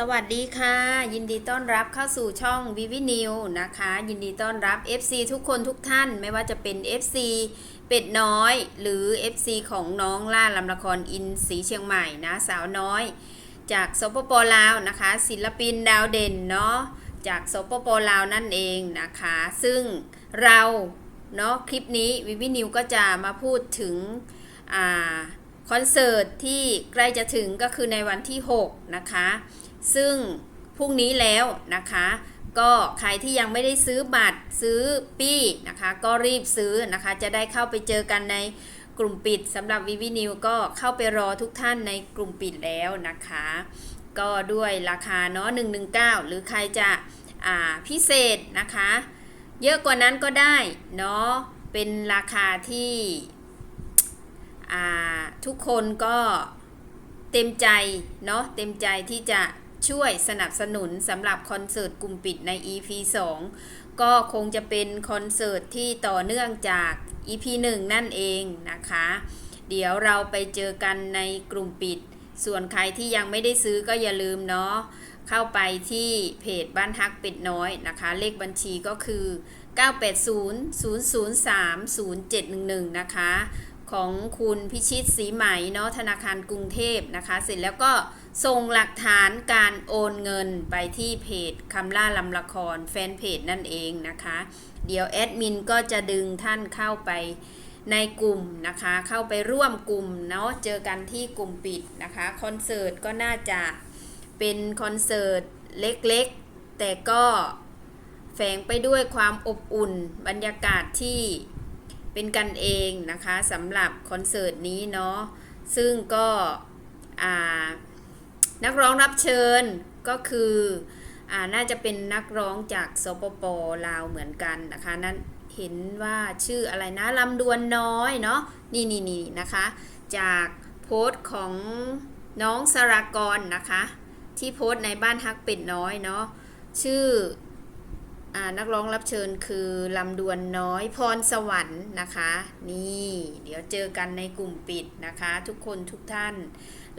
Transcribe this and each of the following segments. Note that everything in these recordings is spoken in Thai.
สวัสดีค่ะ ยินดีต้อนรับเข้าสู่ช่องวิวินิวนะคะ ยินดีต้อนรับ FC ทุกคนทุกท่านไม่ว่าจะเป็น FC เป็ดน้อย หรือ FC ของน้องล่าลำละครอินสีเชียงใหม่นะสาวน้อย จากสปปลาวนะคะ ศิลปินดาวเด่นเนาะจากสปปลาวนั่นเองนะคะ ซึ่งเราเนาะคลิปนี้วิวินิวก็จะมาพูดถึงอ่าคอนเสิร์ตที่ใกล้จะถึงก็คือในวันที่ 6 นะคะ ซึ่งพรุ่งนี้แล้วนะคะ ก็ใครที่ยังไม่ได้ซื้อบัตรซื้อปี้นะคะ ก็รีบซื้อนะคะ จะได้เข้าไปเจอกันในกลุ่มปิดสำหรับวิวินิวก็เข้าไปรอทุกท่านในกลุ่มปิดแล้วนะคะ ก็ด้วยราคาเนาะ119 หรือใครจะพิเศษนะคะ เยอะกว่านั้นก็ได้เนาะเป็นราคาที่ทุกคนก็เต็มใจเนาะเต็มใจที่จะ ช่วยสนับสนุนสำหรับคอนเสิร์ตกลุ่มปิดใน EP 2 ก็คงจะเป็นคอนเสิร์ตที่ต่อเนื่องจาก EP 1 นั่นเองนะคะ เดี๋ยวเราไปเจอกันในกลุ่มปิด ส่วนใครที่ยังไม่ได้ซื้อก็อย่าลืมเนาะเข้าไปที่เพจบ้านฮักเป็ดน้อยนะคะ เลขบัญชีก็คือ 980-003-0711 นะคะ ของคุณพิชิตสีไหมเนาะธนาคารกรุงเทพนะคะ เสร็จแล้วก็ ส่งหลักฐานการโอนเงินไปที่เพจคำล่าลำละครแฟนเพจนั่นเองนะคะ เดี๋ยวแอดมินก็จะดึงท่านเข้าไปในกลุ่มนะคะ เข้าไปร่วมกลุ่มเนาะเจอกันที่กลุ่มปิดนะคะคอนเสิร์ตก็น่าจะเป็นคอนเสิร์ตเล็กๆ แต่ก็แฝงไปด้วยความอบอุ่นบรรยากาศที่เป็นกันเองนะคะสำหรับคอนเสิร์ตนี้เนาะซึ่งก็อ่า นักร้องรับเชิญก็คืออ่าน่าจะเป็นนักร้องจากสปปลาวเหมือนกันนะคะนั้นเห็นว่าชื่ออะไรนะลำดวนน้อยเนาะนี่นี่นี่นะคะ จากโพสต์ของน้องสรากรนะคะ ที่โพสต์ในบ้านฮักเป็ดน้อยเนาะชื่ออนักร้องรับเชิญคือลำดวนน้อยพรสวรรค์นะคะ นี่ เดี๋ยวเจอกันในกลุ่มปิดนะคะ ทุกคนทุกท่าน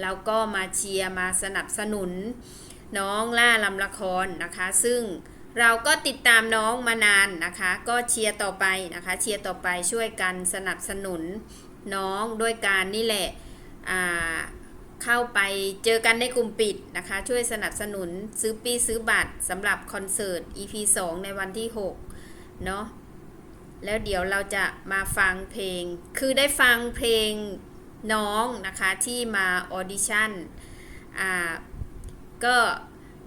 แล้วก็มาเชียร์มาสนับสนุน น้องล่าลำละครนะคะ ซึ่งเราก็ติดตามน้องมานานนะคะ ก็เชียร์ต่อไปนะคะ เชียร์ต่อไปช่วยกันสนับสนุนน้องด้วยการนี่แหละเข้าไปเจอกันในกลุ่มปิดนะคะ ช่วยสนับสนุนซื้อปีซื้อบัตรสำหรับคอนเสิร์ต EP 2 ในวันที่ 6 เนาะแล้วเดี๋ยวเราจะมาฟังเพลง คือได้ฟังเพลง น้องนะคะที่มาออดิชั่นอ่าก็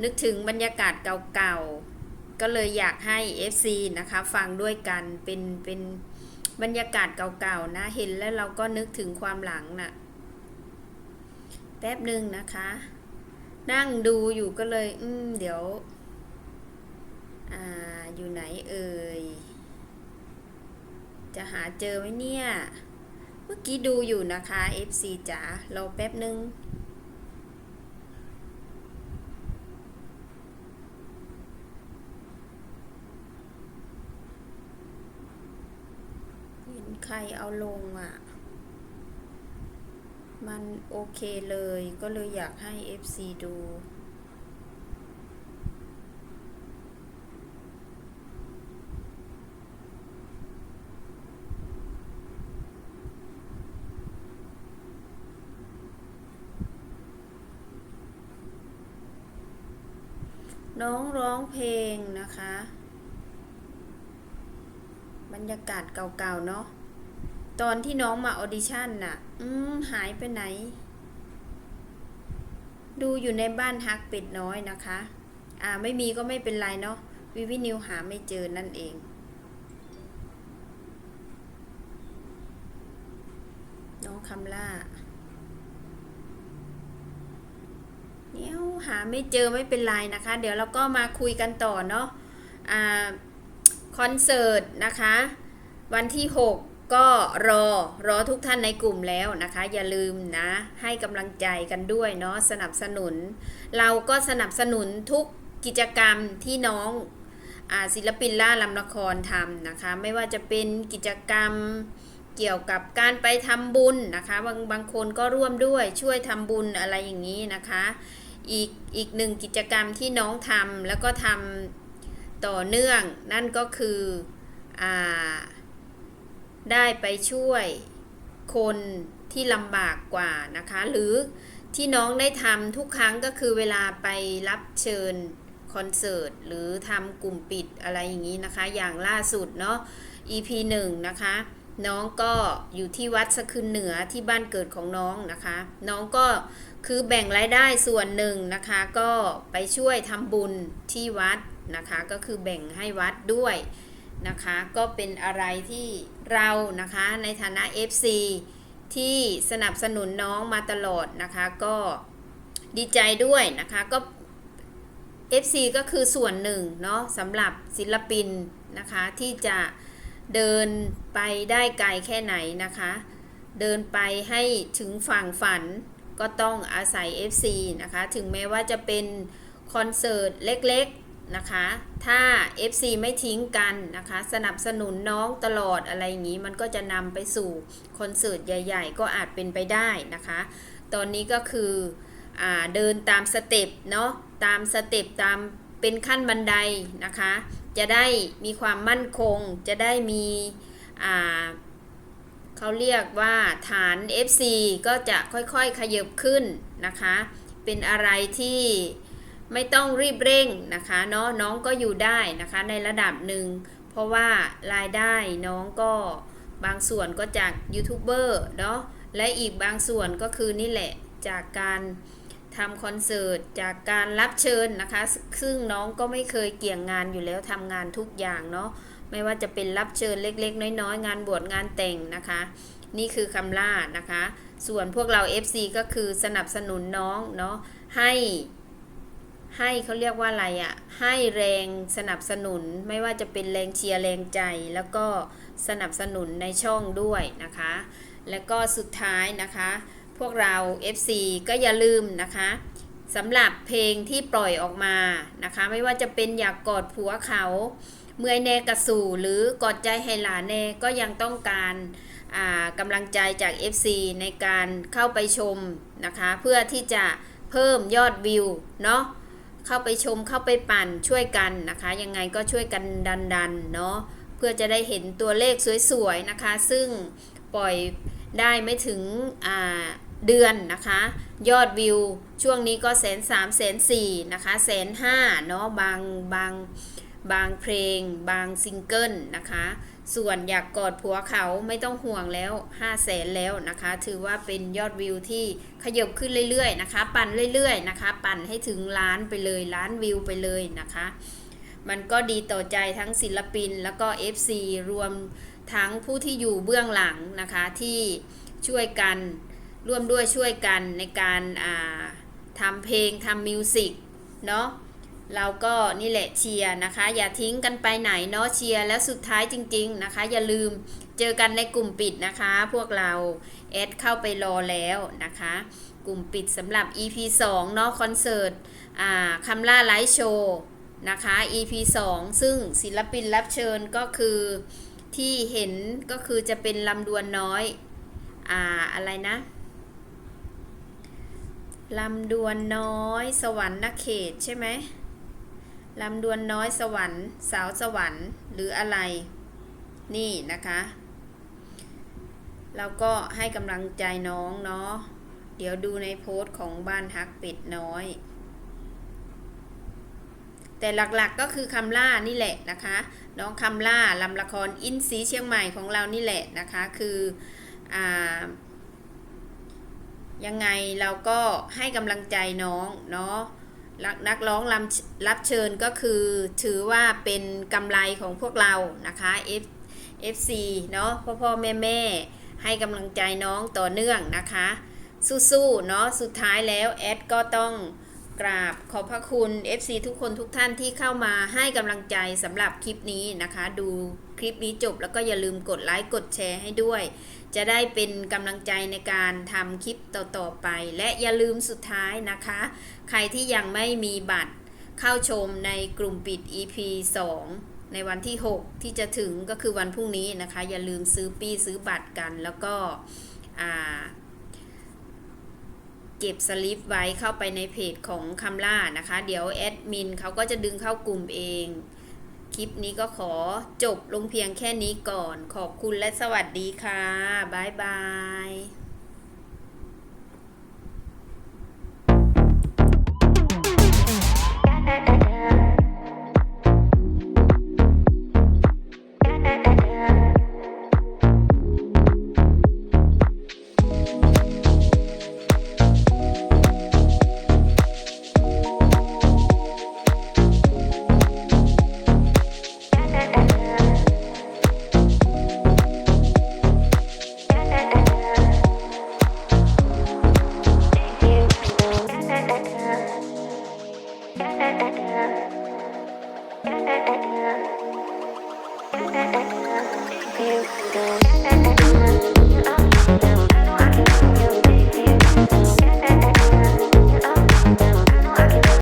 นึกถึงบรรยากาศเก่าๆ ก็เลยอยากให้ FC นะคะฟังด้วยกันเป็นเป็นบรรยากาศเก่าๆนะเห็นแล้วเราก็นึกถึงความหลังนะ่ะแป๊บหนึ่งนะคะ นั่งดูอยู่ก็เลย อืม เดี๋ยว อ่า อยู่ไหนเอ่ย จะหาเจอไหมเนี่ย มื่อกี้ดูอยู่นะคะ FC จ๋ารอแป๊บนึงเห็นใครเอาลงอะ มันโอเคเลยก็เลยอยากให้ FC ดู น้องร้องเพลงนะคะ บรรยากาศเก่าๆเนาะตอนที่น้องมาออดิชั่นน่ะ อืมหายไปไหน ดูอยู่ในบ้านฮักเป็ดน้อยนะคะ อ่าไม่มีก็ไม่เป็นไรเนาะวิวินิวหาไม่เจอนั่นเองน้องคำล่า เนี่ยหาไม่เจอไม่เป็นไรนะคะ เดี๋ยวเราก็มาคุยกันต่อเนาะอ่าคอนเสิร์ตนะคะ วันที่ 6 ก็รอรอทุกท่านในกลุ่มแล้วนะคะ อย่าลืมนะให้กำลังใจกันด้วยเนาะสนับสนุน เราก็สนับสนุนทุกกิจกรรมที่น้องอศิลปินล่าลำละครทำนะคะ ไม่ว่าจะเป็นกิจกรรมเกี่ยวกับการไปทำบุญนะคะ บางบางคนก็ร่วมด้วยช่วยทำบุญอะไรอย่างนี้นะคะ อีกอีกหนึ่งกิจกรรมที่น้องทำแล้วก็ทำต่อเนื่อง นั่นก็คืออได้ไปช่วยคนที่ลำบากกว่านะคะ หรือที่น้องได้ทำทุกครั้งก็คือเวลาไปรับเชิญคอนเสิร์ตหรือทำกลุ่มปิดอะไรอย่างนี้นะคะ อย่างล่าสุดเนาะ EP 1 นะคะ น้องก็อยู่ที่วัดสะคืนเหนือที่บ้านเกิดของน้องนะคะ น้องก็ คือแบ่งรายได้ส่วนหนึ่งนะคะก็ไปช่วยทำบุญที่วัดนะคะก็คือแบ่งให้วัดด้วยนะคะก็เป็นอะไรที่เรานะคะในฐานะ FC ที่สนับสนุนน้องมาตลอดนะคะก็ดีใจด้วยนะคะก็ FC ก็คือส่วนหนึ่งเนาะสำหรับศิลปินนะคะที่จะเดินไปได้ไกลแค่ไหนนะคะ เดินไปให้ถึงฝั่งฝัน ก็ต้องอาศัย FC นะคะ ถึงแม้ว่าจะเป็นคอนเสิร์ตเล็กๆนะคะ ถ้า FC ไม่ทิ้งกันนะคะ สนับสนุนน้องตลอดอะไรอย่างนี้ มันก็จะนำไปสู่คอนเสิร์ตใหญ่ๆ ก็อาจเป็นไปได้นะคะ ตอนนี้ก็คืออเดินตามสเต็ปเนาะ ตามสเต็ปตามเป็นขั้นบันไดนะคะ จะได้มีความมั่นคง จะได้มีอ่า เขาเรียกว่าฐาน FC ก็จะค่อยๆ ขยับขึ้นนะคะ เป็นอะไรที่ไม่ต้องรีบเร่งนะคะเนาะน้องก็อยู่ได้นะคะในระดับหนึ่ง เพราะว่ารายได้น้องก็บางส่วนก็จากยูทูบเบอร์เนาะและอีกบางส่วนก็คือนี่แหละจากการทำคอนเสิร์ตจากการรับเชิญนะคะ ซึ่งน้องก็ไม่เคยเกี่ยงงานอยู่แล้วทำงานทุกอย่างเนาะ ไม่ว่าจะเป็นรับเชิญเล็ก ๆ น้อยๆ งานบวชงานแต่งนะคะ นี่คือคำล่านะคะ ส่วนพวกเรา FC ก็คือสนับสนุนน้องเนาะให้ให้เขาเรียกว่าอะไรอะ่ะ ให้แรงสนับสนุนไม่ว่าจะเป็นแรงเชียร์แรงใจ แล้วก็สนับสนุนในช่องด้วยนะคะ แล้วก็สุดท้ายนะคะ พวกเรา FC ก็อย่าลืมนะคะสำหรับเพลงที่ปล่อยออกมานะคะ ไม่ว่าจะเป็นอยากกอดผัวเขา เมื่อยแน่กระสู่หรือกอดใจให้หลานแน่ก็ยังต้องการกำลังใจจาก FC ในการเข้าไปชมนะคะ เพื่อที่จะเพิ่มยอดวิวเนาะเข้าไปชมเข้าไปปั่นช่วยกันนะคะ ยังไงก็ช่วยกันดันๆเนาะเพื่อจะได้เห็นตัวเลขสวยๆนะคะ ซึ่งปล่อยได้ไม่ถึงเดือนนะคะ ยอดวิวช่วงนี้ก็แสนสามแสนสี่นะคะแสนห้าเนาะบางบาง บางเพลง บางซิงเกิลนะคะ ส่วนอยากกอดผัวเขาไม่ต้องห่วงแล้ว5 0 0แสนแล้วนะคะ ถือว่าเป็นยอดวิวที่ขยบขึ้นเรื่อยๆนะคะ ปั่นเรื่อยๆนะคะ ปั่นให้ถึงล้านไปเลยล้านวิวไปเลยนะคะ มันก็ดีต่อใจทั้งศิลปินแล้วก็ FC รวมทั้งผู้ที่อยู่เบื้องหลังนะคะที่ช่วยกันร่วมด้วยช่วยกันในการาทำเพลงทำมิวสิกเนาะ เราก็นี่แหละเชียร์นะคะ อย่าทิ้งกันไปไหนเนาะเชียร์แล้วสุดท้ายจริง ๆนะคะ อย่าลืมเจอกันในกลุ่มปิดนะคะ พวกเราแอดเข้าไปรอแล้วนะคะ กลุ่มปิดสำหรับ EP 2เนาะคอนเสิร์ตอ่าคำล่าไลฟ์โชว์นะคะ EP 2 ซึ่งศิลปินรับเชิญก็คือที่เห็นก็คือจะเป็นลำดวนน้อยอ่าอะไรนะลำดวนน้อยสวรรค์นเขตใช่ไหม ลำดวนน้อยสวรรค์ สาวสวรรค์หรืออะไร นี่นะคะ เราก็ให้กำลังใจน้องเนาะเดี๋ยวดูในโพสต์ของบ้านฮักเป็ดน้อย แต่หลักๆก็คือคำล่านี่แหละนะคะ น้องคำล่าลำละครอินซีเชียงใหม่ของเรานี่แหละนะคะ คืออ่ายังไงเราก็ให้กำลังใจน้องเนาะ นักนักร้องรำรับเชิญก็คือถือว่าเป็นกำไรของพวกเรานะคะ F FC เนาะพ่อพ่อแม่แม่ให้กำลังใจน้องต่อเนื่องนะคะ สู้ๆเนาะสุดท้ายแล้วแอดก็ต้องกราบขอบพระคุณ FC ทุกคนทุกท่านที่เข้ามาให้กำลังใจสำหรับคลิปนี้นะคะดู ลิปนี้จบ แล้วก็อย่าลืมกดไลค์กดแชร์ให้ด้วย จะได้เป็นกำลังใจในการทำคลิปต่อๆไป และอย่าลืมสุดท้ายนะคะ ใครที่ยังไม่มีบัตรเข้าชมในกลุ่มปิด EP 2 ในวันที่ 6 ที่จะถึงก็คือวันพรุ่งนี้นะคะ อย่าลืมซื้อปี้ซื้อบัตรกัน แล้วก็เก็บสลิปไว้เข้าไปในเพจของคำล่านะคะ เดี๋ยวแอดมินเขาก็จะดึงเข้ากลุ่มเอง คลิปนี้ก็ขอจบลงเพียงแค่นี้ก่อน ขอบคุณและสวัสดีค่ะ บ๊ายบาย